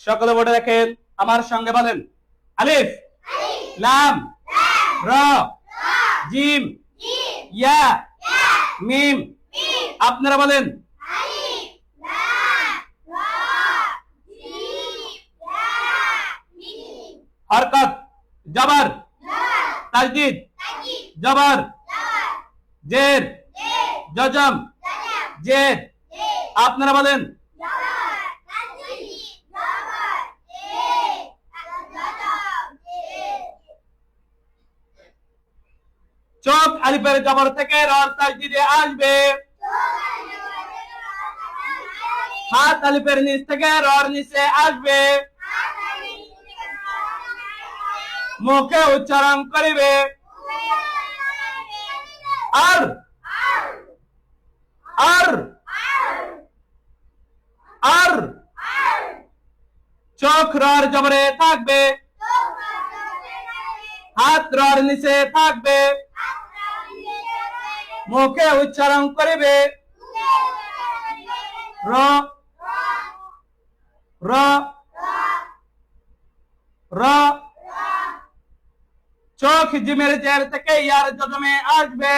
সকলে বলে রাখেন, আমার সঙ্গে বলেন, আলিফ, লাম, র, জিম, ইয়া, মিম, আপনারা বলেন, হরকত, জবর, তাজদিদ, জবর, জের, জজম, জের, আপনারা বলেন চোখ আলিফের জবর থেকে রর তাজদিদে আসবে হাত আলিফের নিচ থেকে রর নিচে আসবে মুখে উচ্চারণ করিবে আর আর আর চোখ রর জবরে থাকবে হাত রর নিচে থাকবে মুখে উচ্চারণ করিবে। র। র। র। চোখ জিমের জের থেকে ইয়ার জজমে আসবে।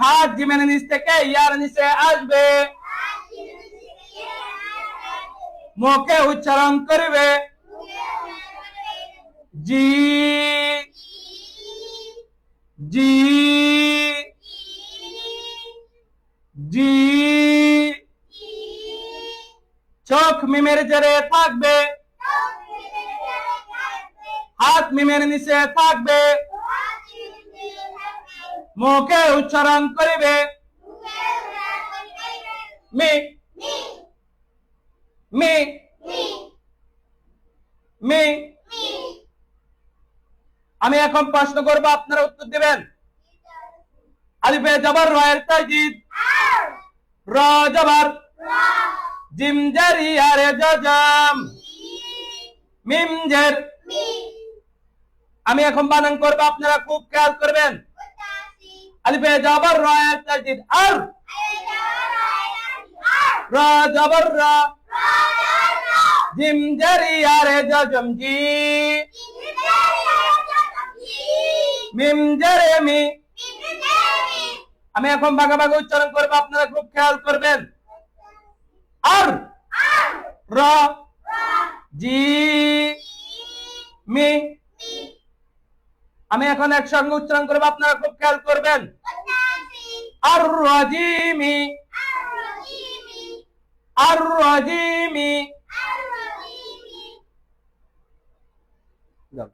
হাত জিমের নিচ থেকে ইয়ার নিচে আসবে। মুখে উচ্চারণ করবে। জি। জি জি, চোখ মিমের জেরে থাকবে। হাত মিমের নিচে থাকবে। মুখে উচ্চারণ করিবে। মি মি মি আমি এখন প্রশ্ন করব, আপনারা উত্তর দিবেন। রয়ের র জজম। আমি এখন বানান করব, আপনারা খুব খেয়াল করবেন। আলিফে জবর, রয়ের তাজিদ। আর। র জবর, র। জিম জারি জজম। মিম আমি এখন ভাগে ভাগে উচ্চারণ করব আপনারা খুব খেয়াল করবেন। আর। র। জি। মি। আমি এখন একসঙ্গে উচ্চারণ করব আপনারা খুব খেয়াল করবেন। আর রাজিমি আর রাজিমি